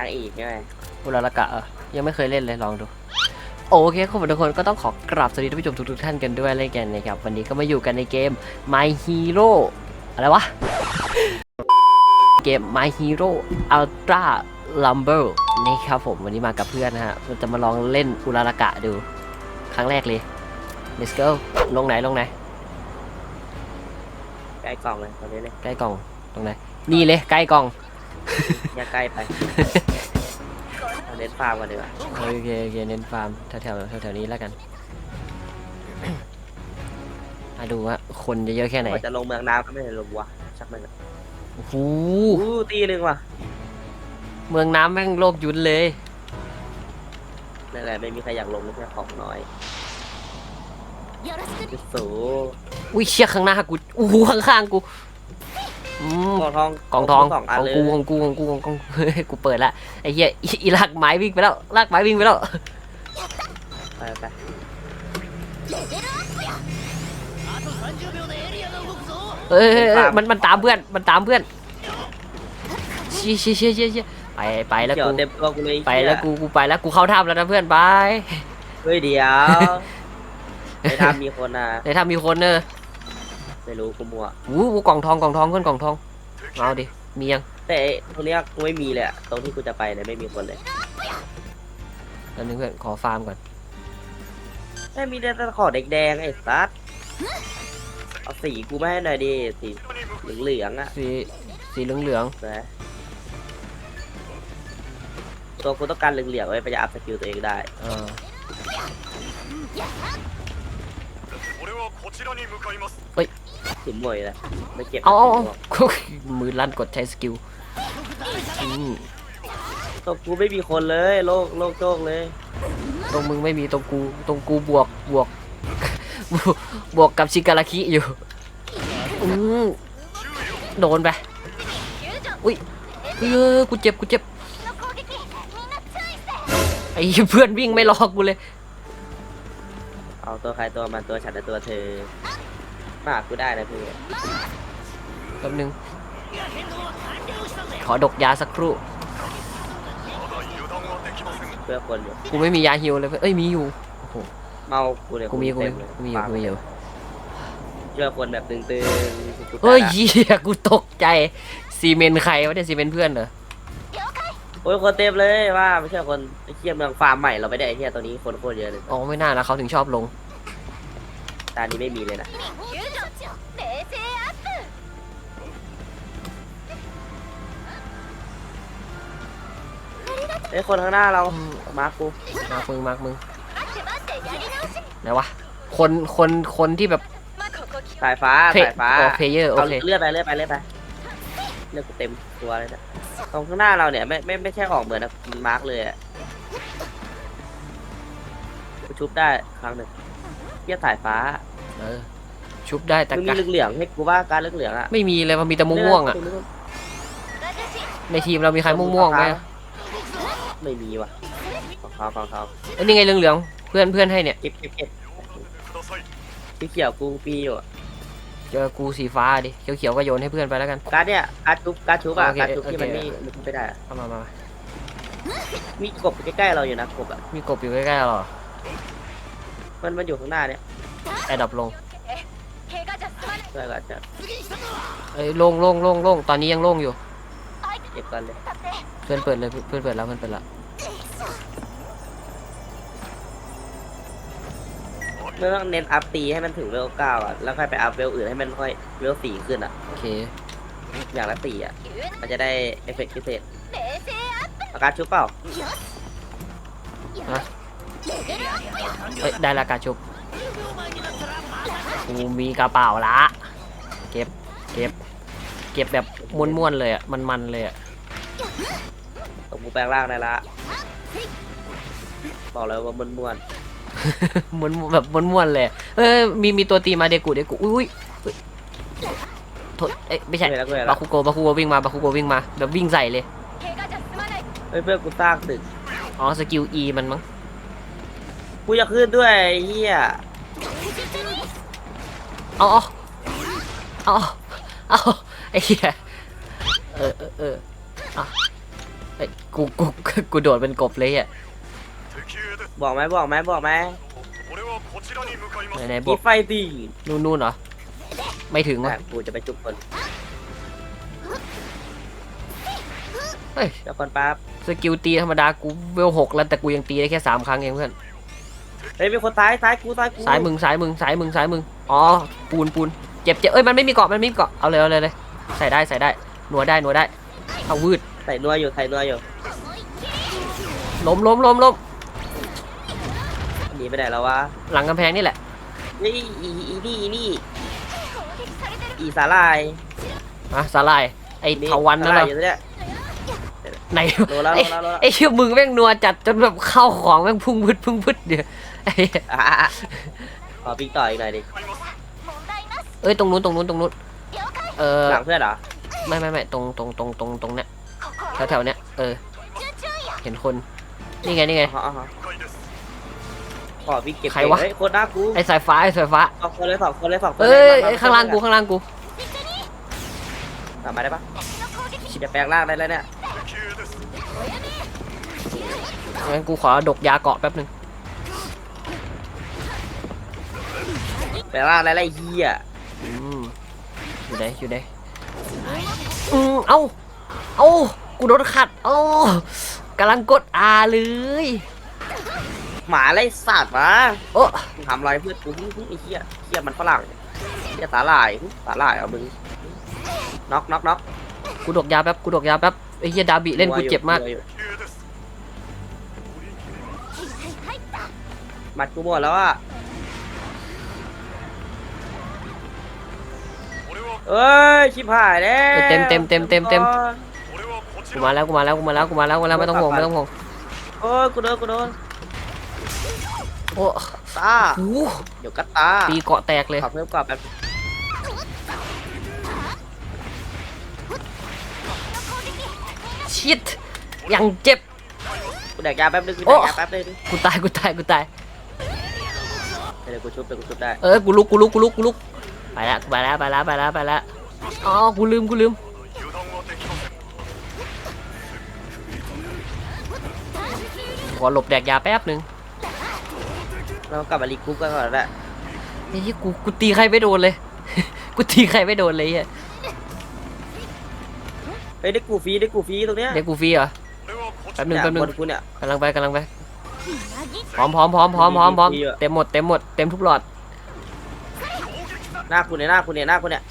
นางเอกใช่ไหมอุราละกะเออยังไม่เคยเล่นเลยลองดู โอเคขอบคุณทุกคนก็ต้องขอกราบสวัสดีท่านผู้ชมทุกๆท่านกันด้วยเล่นกันนะครับ วันนี้ก็มาอยู่กันในเกม My Hero อะไรวะ เกม My Hero Ultra Rumble นี่ครับผมวันนี้มากับเพื่อนนะฮะเราจะมาลองเล่นอุราละกะดู ครั้งแรกเลย Let's go ลงไหนลงไหนใกล้กล่องเลยตอนนี้เลยใกล้กล่องตรงไหนนี่เลยใกล้กล่อง อย่าใกล้ไปเอาเน้นฟาร์มกันดีกว่าโอเคโอเคเน้นฟาร์มแถวแถวแถวแถวนี้แล้วกันมาดูว่าคนจะเยอะแค่ไหนกว่าจะลงเมืองน้ำก็ไม่ได้ลงวะชักมันอะโอ้โหอู้ตีหนึ่งว่ะเมืองน้ำแม่งโลกยุนเลย นั่นแหละไม่มีใครอยากลงไม่ใช่ของน้อยจุดสูอุ้ยเชี่ยข้างหน้ากูอู้หูข้างๆกูอืม กองทองกองทองสองขอันองเลยกูของกูของกูของกูเฮ้ยกูเปิดละไอ้เหี้ยอีอีลากไม้วิ่งไปแล้วลากไม้วิ่งไปแล้วไปไปเอ้ยเอ้ยเอ้ยมันมันตามเพื่อนมันตามเพื่อนเชี่ยเชี่ยเชี่ยเชี่ยเชี่ยไปไปแล้วเกี่ยวกูเต็มตัวกูเลยไปแล้วกูกูไปแล้วกูเข้าถ้ำแล้วนะเพื่อนไปเฮ้ยเดี๋ยวในถ้ำมีคนนะในถ้ำมีคนเนอะ ไม่รู้กูมัว อู้หูกล่องทองกล่องทองเพื่อนกล่องทองเอาดิมียัง แต่ไอ้ตรงเนี้ยกูไม่มีเลยอะตรงที่กูจะไปเนี่ยไม่มีคนเลย ตอนนึงเพื่อนขอฟาร์มก่อน ไม่มีแต่ตะขอแดงๆไอ้ซัดเอาสีกูไม่ให้หน่อยดิสีเหลืองๆอะ สีสีเหลืองเหลือง นะตัวกูต้องการเหลืองๆไว้ไปจะอัพสกิลตัวเองได้ ๆเออ 俺はこちらに向かいます ถึ งหมวยเลยไม่เก็บเอาเอาสเอากิลหรกมือลั่นกดใช้สกิลอืมตัวกูไม่มีคนเลยโลกโลกโจกเลยตรงมึงไม่มีตรงกูตรงกูบวกบวกบวก บวกกับชิการาคิอยู่อืมโดนไปอุ้ยเออกูเจ็บกูเจ็บไอ้เพื่อนวิ่งไม่รอกูเลย เอาตัวใครตัวมันตัวฉันและตัวเธอ ปากกูได้นะพี่แป๊บนึง ขอดกยาสักครู่ เพื่อคนอยู่กูไม่มียาฮิวเลยเพื่อนเอ้ยมีอยู่โอ้โหเมากูเลยกูมีกูมีกูมีอยู่กูมีอยู่เพื่อคนแบบตึงๆเฮ้ยเหี้ยกูตกใจซีเมนใครวะเนี่ยซีเมนเพื่อนเหรอโอ้ยคนเต็มเลยว่าไม่ใช่คนเคียเมืองฟาร์มใหม่เราไม่ได้เคียตัวนี้คนโคตรเยอะเลยอ๋อไม่น่านะเขาถึงชอบลงตานี้ไม่มีเลยนะ ไอ้ยคนข้างหน้าเราอืมมาร์คกูมากมึงมากมึงไหนวะคนคนคนที่แบบสายฟ้าเพสายฟ้าโอเพเยอร์โอเอาเคเลื่อนไปเลื่อนไปเลื่อนไปเลื่อนกูเต็มตัวเลยนะตรงข้างหน้าเราเนี่ยไม่ไม่ไม่ใช่ออกเหมือนนะมันมาร์กเลยอะกูชุบได้ครั้งหนึ่งเทียสายฟ้าเออชุบได้แต่มึงกะมีเหลืองๆให้กูว่าการเหลืองๆอะไม่มีเลยมันมีแต่ม่วงๆอะ ในทีมเรามีใครม่วงๆไหม ไม่มีว่ะของเขาของเขา เอ้ยนี่ไงเหลืองๆเพื่อนเพื่อนให้เนี่ย เก็บเก็บเก็บ ください สีเขียวกูปีอยู่อะ เจอกูสีฟ้าดิเขียวเขียวๆก็โยนให้เพื่อนไปแล้วกัน การดเนี่ยการดชุบการดชุบอะ โอเค การดชุบที่ โอเค มันไม่มันไม่ได้อะ เอามามามา มีกบใกล้ๆเราอยู่นะกบอะ มีกบอยู่ใกล้ๆหรอ มันมันอยู่ข้างหน้าเนี่ย แอดดับลง เพื่อนก็จะ เอ้ยโล่งโล่งโล่งโล่งตอนนี้ยังโล่งอยู่ เก็บกันเลย เ พื่อนเปิดเลยเพื่อนเปิดแล้วเพื่อนเปิดแล้วเมื่อต้องเน้นอัพตีให้มันถึงเวลเก้าอะแล้วค่อยไปอัพเวลอื่นให้มันค่อยเวลสี่ขึ้นอะโอเค อย่างละสี่อะมันจะได้เอฟเฟกต์พิเศษเอาการดชุบเปล่าเอ้ยได้ละการชุบกูมีกระเป๋าละ เก็บ เก็บ เก็บแบบม้วนๆเลยอะ มันๆเลยอะ ตรงกูแปลงร่างได้ละบอกเลยว่ามันม่วนม้วนแบบม้วนๆเลย เอ้ยมีมีตัวตีมาเดกูเดกูอุ้ยอุ้ยโทษเอ้ยไม่ๆใช่ เห็นแล้วกูเห็นบาแล้วคุโกบาคุโกวิ่งมาบาคุโกวิ่งมาแบบวิ่งใส่เลยเฮ้ยเพื่อนกูสร้างตึกอ๋อสกิล E มันมั้ง กูจะขึ้นด้วยไอ้เฮียเอาเอาเอาเอาไอ้เหี้ย เออเออเอออะ กูกูกูโดดเป็นกบเลยอะบอกไหมบอกไหมบอกไหมไหนไหนบอมีกไฟตีนู่นนู่นเหรอ ไม่ถึงแต่วะกูจะไปจุกคนเฮ้ยแล้วคนปั๊บสกิลตีธรรมดากูเวลหกแล้วแต่กูยังตีได้แค่สามครั้งเองเพื่อนเฮ้ยมีคนซ้ายซ้ายกูซ้ายกูสายมึงสายมึงสายมึงสายมึงอ๋อปูนปูนเจ็บเจ็บเอ้ยมันไม่มีเกาะมันไม่มีเกาะเอาเลยเอาเลยเลยใส่ได้ใส่ได้หนัวได้หนัวได้เอาวืดใส่นัวอยู่ใส่นัวอยู่ล้มล้มล้มล้มหนีไปไหนแล้ววะหลังกำแพงนี่แหละนี่อีอีนี่อีนี่อีสาลายอะสาลายไอ้เทาวันนั่นสาเหรลาอยอยู่เนี่ยไหนโดนแล้วไอ้โดนแล้วโดนแล้วไอ้เชี่ยมึงแม่งนัวจัดจนแบบเข้าของแม่งพุ่งพึดพุ่งพึดเดี๋ยวไอ้อะอะอะขอปิ๊กต่ออีกหน่อยดิเอ้ยตรงนู้นตรงนู้นตรงนู้นเออหลังเพื่อนเหรอไม่ไม่ไม่ตรงตรงตรงตรงตรงเนี้ย แถวๆเนี้ยเออ เห็นคน นี่ไงนี่ไงขอวิ่เก็บใครวะคนรน่ากูไอ้สายฟ้าไอ้สายฟ้าคนเลยสองคนเลยสองคนเอ้ยไอ้ข้างล่างกูข้างล่างกู กลับมาได้ปะฉีดแปลงร่างได้แล้เนี่ยงั้นกูขอดกยาเกาะแป๊บหนึ่งแปลงร่างได้แไรเฮียอยู่ไหนอยู่ไหนอืมเอาเอา กูโดนขัด โอ้กำลังกดอาเลย หมาไรสัตว์วะโอ้ทำอะไรเพื่อนกูหึหึไอ้เหี้ยเหี้ยมันฝรั่งเหี้ยสาหร่ายหึสาหร่ายเอามึงน็อกน็อกน็อกกูดกยาแป๊บกูดกยาแป๊บไอ้เหี้ยดาบิเล่นกูเจ็บมาก มัดกูหมดแล้วอะเอ้ย ชิบหายแล้วเต็มเต็มเต็มเต็มเต็ม กูらมาแล้วกูมาแล้วกูมาแล้วกูมาแล้วกูมาแล้วไม่ต้องห่วงไม่ต้องห่วงโอ้ยกูโดนกูโดนโอ้ตาโหเดี๋ยวก็ตาตีเกาะแตกเลยขอเพิ่มกรอบแบบชิดยังเจ็บกูแดกยาแป๊บนึงกูโอ้แดกยาแป๊บนึงกูตายกูตายกูตายเดี๋ยวกูชุบเดี๋ยวกูชุบได้เออกูลุกกูลุกกูลุกกูลุกไปแล้วไปแล้วไปแล้วไปแล้วไปแล้วอ๋อกูลืมกูลืม ขอหลบแดกยาแป๊บหนึ่งเรากลับมารีกรุ๊ปกันก่อนละไอ้ที่กูกูตีใครไม่โดนเลย กูตีใครไม่โดนเลยเฮ้ยเฮ้ยได้กูฟีได้กูฟีตรงเนี้ยเด็กกูฟีเหรอแป๊บนึ่งแป๊บนึงกูเนี่ยกำลังไปกำลังไปพร้อมพร้อมพร้อมพร้อมพร้อมพร้อมเต็มหมดเต็มหมดเต็มทุกหลอดหน้าคุณเนี่ยหน้าคุณเนี่ยหน้าคุณเนี่ย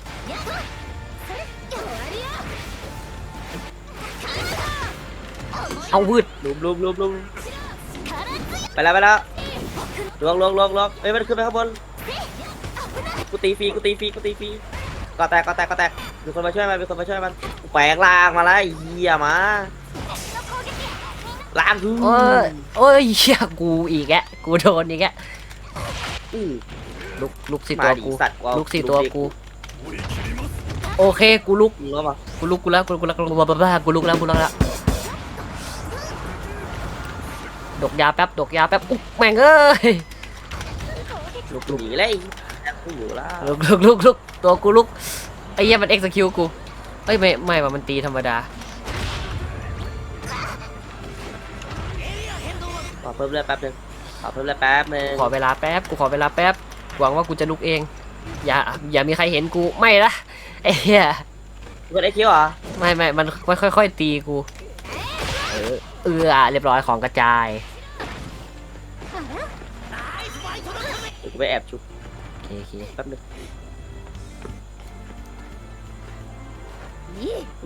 เอาวืดลุมลุมลุมลุม แล้วไปแล้วลวงลวงลวงลวงเฮ้ยมันขึ้นไปข้างบนกูตีฟรีกูตีฟรีกูตีฟรีก็แตกก็แตกก็แตกมีคนมาช่วยมันมีคนมาช่วยมันกูแปลงร่างมาแล้วไอ้เหี้ยมาล้างคือโอ้ยโอ้ยเชี่ยกูอีกแกกูโดนอีกแกอื้อลุกลุกสิมาตัวดิกูสัตว์เอาลุกสิตัวดิกูโอเคกูลุกมึงรู้ปะกูลุกกูแล้วกูลุกกูแล้วกูลุกบ้ากูลุกแล้วกูลุกแล้ว ดกยาแป๊บดกยาแป๊บอุ๊บแม่งเอ้ยลุกหนีเลยไอ้แอบกูอยู่แล้วลุกลุกลุกลุกตัวกูลุกไอ้เหี้ยมันเอ็กซ์คิวกูเอ้ยไม่ไม่ว่ามันตีธรรมดาขอเพิ่มเลือดแป๊บนึงขอเพิ่มเลือดแป๊บนึงขอเวลาแป๊บกูขอเวลาแป๊บหวังว่ากูจะลุกเอง อย่าอย่ามีใครเห็นกูไม่ละไอ้เหี้ยกูได้คิวเหรอไม่ไม่มันค่อยๆตีกู เออเออเรียบร้อยของกระจายเดี๋ยวกูไปแอบชุบโอเคโอเคแป๊บนึง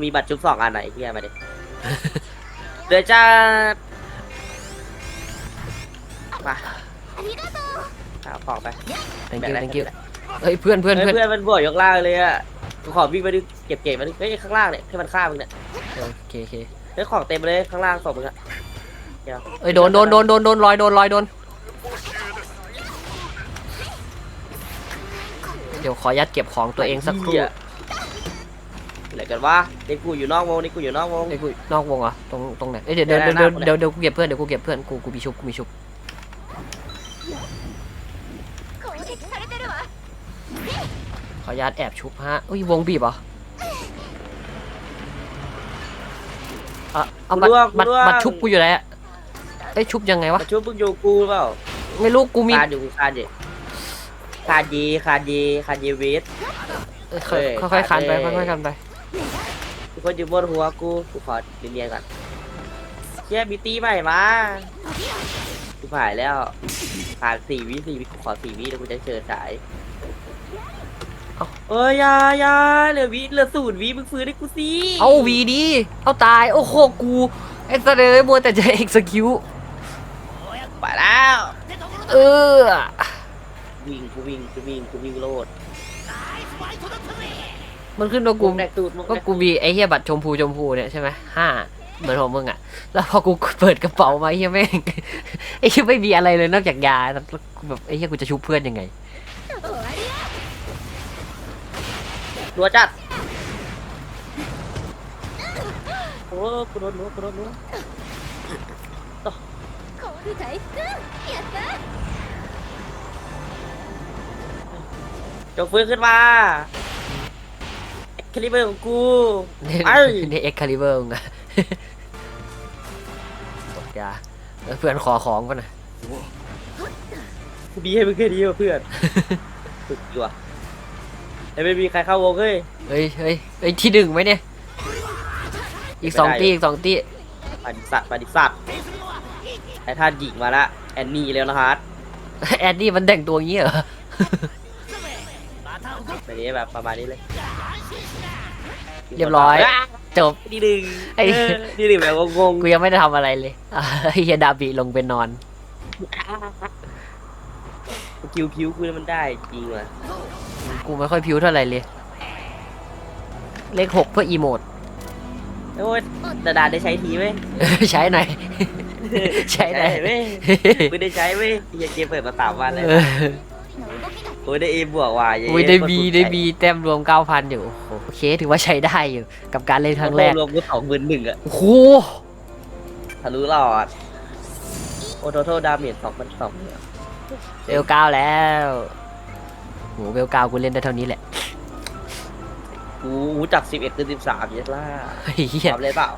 มีบัตรชุบสองอันไหนพี่แกมาดิ เดี๋ยวจะมาเอาของไป thank แบ่ you งได้ thank you เฮ้ยเพื่อนเพื่อนเฮ้ยเพื่อนเพื่อนมันบวกยกล่างเลยอะกูขอวิ่งไปดิเก็บเก็บมาดิเฮ้ยข้างล่างเนี่ยให้มันฆ่ามึงเนี่ยโอเคโอเค เฮ้ยของเต็มเลยข้างล่างศพมึงอะเดี๋ยวเอ้ยโดนโดนโดนโดนโดนลอยโดนลอยโดนเดี๋ยวขอยัดเก็บของตัวเองสักครู่หี้ยอะไรกันวะนี่กูอยู่นอกวงนี่กูอยู่นอกวงไอ้ยกูนอกวงเหรอตรงตรงไหนเอ้ยเดี๋ยวเดี๋ยวได้เดี๋ยวได้เดี๋ยวเดี๋ยวกูเก็บเพื่อนเดี๋ยวกูเก็บเพื่อนกูกูมีชุบกูมีชุบขออนุญาตแอบชุบฮะอุ้ยวงบีบเหรอ อาเอาบัตรล่วงบัตรล่วงบัตรชุบกูอยู่ไหนอะเอ้ยชุบยังไงวะ มาช่วยมึงอยู่กูเปล่าไม่รู้กูมีคานอยู่กูคานอยู่คานยีคานยีคานยีเวสเอ้ยเอ้ยค่อยๆคันไปขาดเลยค่อยๆคันไปทุกคนอยู่บนหัวกูกูขอเรียนๆก่อนเชี่ยบิตี้ใหม่มากูผ่านแล้วผ่านสี่วิสี่วิกูขอสี่วิแล้วกูจะเชิญสาย เอ้ยอยาอยาเหลือวิเหลือศูนย์วิมึงฟื้นให้กูสิเอาวีดี เอาตาย โอ้โหกูไอ้เสนอมัวแต่จะ execute ไปแล้วเออวิ่งกูวิ่งกูวิ่งกูวิ่งโลดมันขึ้นว่ากู แดกตูดมึงก็กูมีไอ้เหี้ยบัตรชมพูชมพูเนี่ยใช่ไหมห้าเหมือนของมึงอะ แล้วพอกูเปิดกระเป๋ามาไอ้เหี้ยแม่งไอ้เหี้ยไม่มีอะไรเลยนอกจากยาแล้วกูแบบไอ้เหี้ยกูจะชุบเพื่อนยังไง รัวจัดโอ้กูโดดนรัวกูโดนรัวต่อจบฟื้นขึ้นมาเอ็กคาลิเบอร์ของกูไอ้นเอ็กคาลิเบอร์มึงอะตกยาเพื่อนขอของกันนะกูบีให้เพื่อนดีกว่าเพื่อนสุดยอด ไอ้ไม่มีใครเข้าวงเฮ้ย เฮ้ยเฮ้ยเฮ้ยที่หนึ่งไหมเนี่ย อีกสองไม่ได้ ตีอีกสองตีปฏิสัตว์ปฏิสัตว์ไอ้ท่านหญิงมาละแอนนี่แล้วนะฮาร์ดแอดดี้มันแต่งตัวอย่างงี้เหรอ แบบนี้แบบประมาณนี้เลยเรียบร้อย จบ ดีดึงไอ้ เออดีดึงแบบงงกูยังไม่ได้ทำอะไรเลยอะไอ้เฮียดาบิลงไปนอน ๆ คิวคิวกูนี่มันได้จริงว่ะกูไม่ค่อยพิวเท่าไหร่เลย เลขหกเพื่ออีโมด โอ้ยดาดาได้ใช้ทีไหมใช้หน่อย ใช้หน่อยเว้ยไม่ได้ใช้เว้ยเฮียเกมเปิดมาสามวันเลยเออโอ้ยได้เอบวกว่ะเย้อุ้ยได้บีคนได้บีแต้มรวม9,000อยู่โอ้โหโอเคถือว่าใช้ได้อยู่ กับการเล่นครั้งแรกรวมกูสองหมื่นหนึ่งอะโอ้โหทะลุหลอดโอโทโทดาเมจสองพันสองเบลเก้าแล้วโหเบลเก้ากูเล่นได้เท่านี้แหละกูรู้จักสิบเอ็ดคือสิบสามเยอะล่าเฮียทำเลยเปล่า